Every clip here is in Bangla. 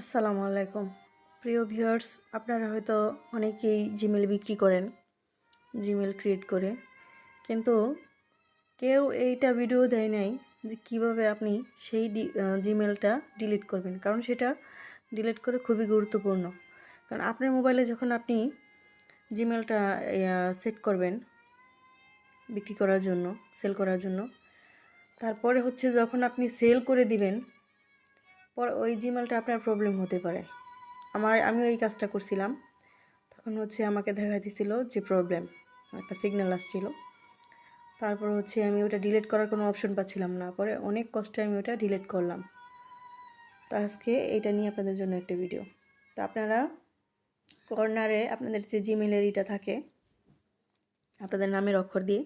আসসালামু আলাইকুম। প্রিয় ভিউয়ার্স, আপনারা হয়তো অনেকেই জিমেল বিক্রি করেন জিমেল ক্রিয়েট করে। কিন্তু কেউ এইটা ভিডিও দেয় নাই যে কীভাবে আপনি সেই জিমেলটা ডিলিট করবেন। কারণ সেটা ডিলিট করে খুবই গুরুত্বপূর্ণ। কারণ আপনার মোবাইলে যখন আপনি জিমেলটা সেট করবেন, বিক্রি করার জন্য, সেল করার জন্য, তারপরে হচ্ছে যখন আপনি সেল করে দিবেন পর ওই জিমেলটা আপনার প্রবলেম হতে পারে। আমার আমি ওই কাজটা করছিলাম। তখন হচ্ছে আমাকে দেখা দিছিল যে প্রবলেম একটা সিগন্যাল আসছিল। তারপর হচ্ছে আমি ওটা ডিলিট করার কোনো অপশন পাচ্ছিলাম না। পরে অনেক কষ্টে আমি ওটা ডিলিট করলাম। তো আজকে এটা নিয়ে আপনাদের জন্য একটা ভিডিও তো আপনারা কর্নারে আপনাদের যে জিমেলের ইটা থাকে, আপনাদের নামের অক্ষর দিয়ে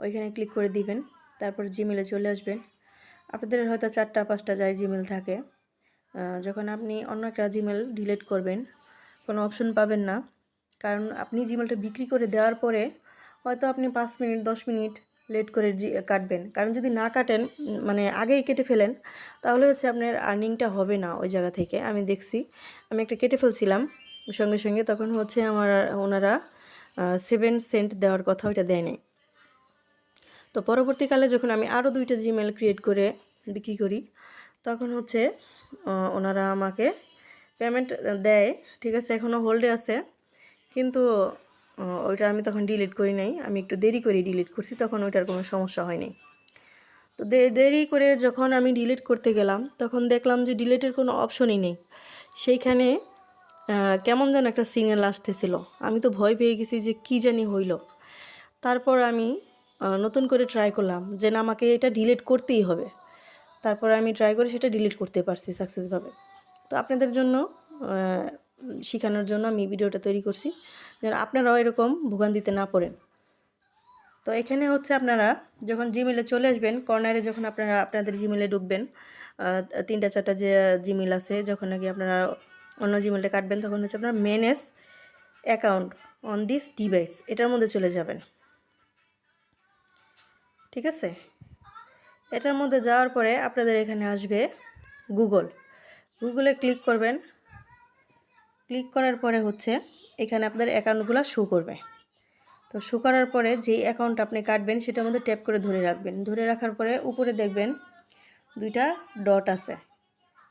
ওইখানে ক্লিক করে দিবেন। তারপর জিমেলে চলে আসবেন। আপনাদের হয়তো চারটা, পাঁচটা যাই জিমেল থাকে। যখন আপনি অন্য একটা জিমেল ডিলিট করবেন, কোনো অপশন পাবেন না। কারণ আপনি জিমেলটা বিক্রি করে দেওয়ার পরে হয়তো আপনি পাঁচ মিনিট, দশ মিনিট লেট করে কাটবেন। কারণ যদি না কাটেন মানে আগেই কেটে ফেলেন, তাহলে হচ্ছে আপনার আর্নিংটা হবে না ওই জায়গা থেকে। আমি দেখছি, আমি একটা কেটে ফেলছিলাম, সঙ্গে সঙ্গে তখন হচ্ছে আমার ওনারা সেভেন সেন্ট দেওয়ার কথা ওইটা দেয় নাই। তো পরবর্তীকালে যখন আমি আরও দুইটা জিমেল ক্রিয়েট করে বিক্রি করি, তখন হচ্ছে ওনারা আমাকে পেমেন্ট দেয়, ঠিক আছে? এখনও হোল্ডে আছে। কিন্তু ওইটা আমি তখন ডিলিট করি নাই। আমি একটু দেরি করে ডিলিট করছি, তখন ওইটার কোনো সমস্যা হয়নি। তো দেরি করে যখন আমি ডিলিট করতে গেলাম, তখন দেখলাম যে ডিলিটের কোনো অপশনই নেই। সেইখানে কেমন যেন একটা সিগন্যাল আসতেছিল। আমি তো ভয় পেয়ে গেছি যে কী জানি হইল। তারপর আমি নতুন করে ট্রাই করলাম যে না, আমাকে এটা ডিলিট করতেই হবে। তারপর আমি ট্রাই করে সেটা ডিলিট করতে পারছি সাকসেসভাবে তো আপনাদের জন্য শেখানোর জন্য আমি ভিডিওটা তৈরি করছি। যেন আপনারাও এরকম ভোগান্তিতে না পড়েন। তো এখানে হচ্ছে আপনারা যখন জিমেলে চলে আসবেন কর্নারে যখন আপনারা, আপনাদের জিমেলে ঢুকবেন তিনটা চারটা যে জিমেল আছে, যখন নাকি আপনারা অন্য জিমেলটা কাটবেন, তখন হচ্ছে আপনার মেনেস অ্যাকাউন্ট অন দিস ডিভাইস এটার মধ্যে চলে যাবেন। ঠিক আছে? এটার মধ্যে যাওয়ার পরে আপনাদের এখানে আসবে গুগল। গুগলে ক্লিক করবেন। ক্লিক করার পরে হচ্ছে এখানে আপনাদের অ্যাকাউন্টগুলো শো করবে। তো শো করার পরে যেই অ্যাকাউন্ট আপনি কাটবেন সেটার মধ্যে ট্যাপ করে ধরে রাখবেন। ধরে রাখার পরে উপরে দেখবেন দুইটা ডট আছে।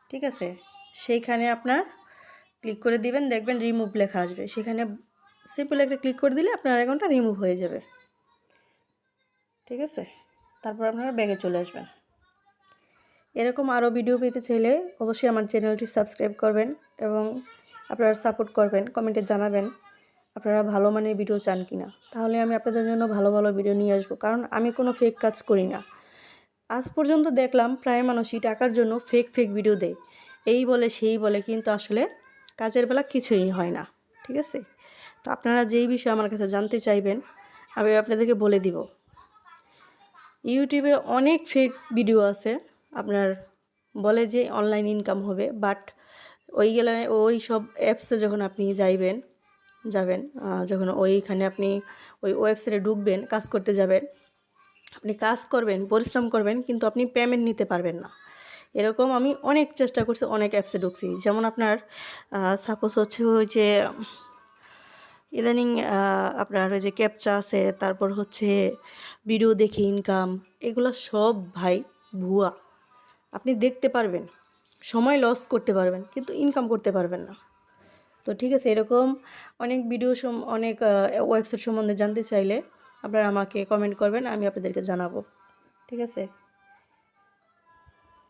ঠিক আছে? সেইখানে আপনার ক্লিক করে দিবেন, দেখবেন রিমুভ লেখা আসবে। সেখানে সিম্পল একটা ক্লিক করে দিলে আপনার অ্যাকাউন্টটা রিমুভ হয়ে যাবে। ঠিক আছে? তারপর আপনারা ব্যাগে চলে আসবেন। এরকম আরও ভিডিও পেতে চাইলে অবশ্যই আমার চ্যানেলটি সাবস্ক্রাইব করবেন এবং আপনারা সাপোর্ট করবেন, কমেন্টে জানাবেন আপনারা ভালো মানের ভিডিও চান কি না তাহলে আমি আপনাদের জন্য ভালো ভালো ভিডিও নিয়ে আসব, কারণ আমি কোনো ফেক কাজ করি না। আজ পর্যন্ত দেখলাম প্রায় মানুষই টাকার জন্য ফেক ফেক ভিডিও দেয়। এই বলে, সেই বলে, কিন্তু আসলে কাজের বেলা কিছুই হয় না, ঠিক আছে? তো আপনারা যেই বিষয়ে আমার কাছে জানতে চাইবেন, আমি আপনাদেরকে বলে দিব। ইউটিউবে অনেক ফেক ভিডিও আছে। আপনার বলে যে অনলাইন ইনকাম হবে বাট ওই গেলে ওই সব অ্যাপসে যখন আপনি যাইবেন, যাবেন যখন ওইখানে আপনি ওই ওয়েবসাইটে ঢুকবেন, কাজ করতে যাবেন, আপনি কাজ করবেন, পরিশ্রম করবেন, কিন্তু আপনি পেমেন্ট নিতে পারবেন না। এরকম আমি অনেক চেষ্টা করছি, অনেক অ্যাপসে ঢুকছি। যেমন আপনার সাপোজ হচ্ছে ওই যে ইদানিং আপনার ওই যে ক্যাপচা আছে, তারপর হচ্ছে ভিডিও দেখে ইনকাম এগুলো সব ভাই ভুয়া। আপনি দেখতে পারবেন, সময় লস করতে পারবেন, কিন্তু ইনকাম করতে পারবেন না। তো ঠিক আছে, এরকম অনেক ভিডিও অনেক ওয়েবসাইট সম্বন্ধে জানতে চাইলে আপনারা আমাকে কমেন্ট করবেন, আমি আপনাদেরকে জানাব। ঠিক আছে?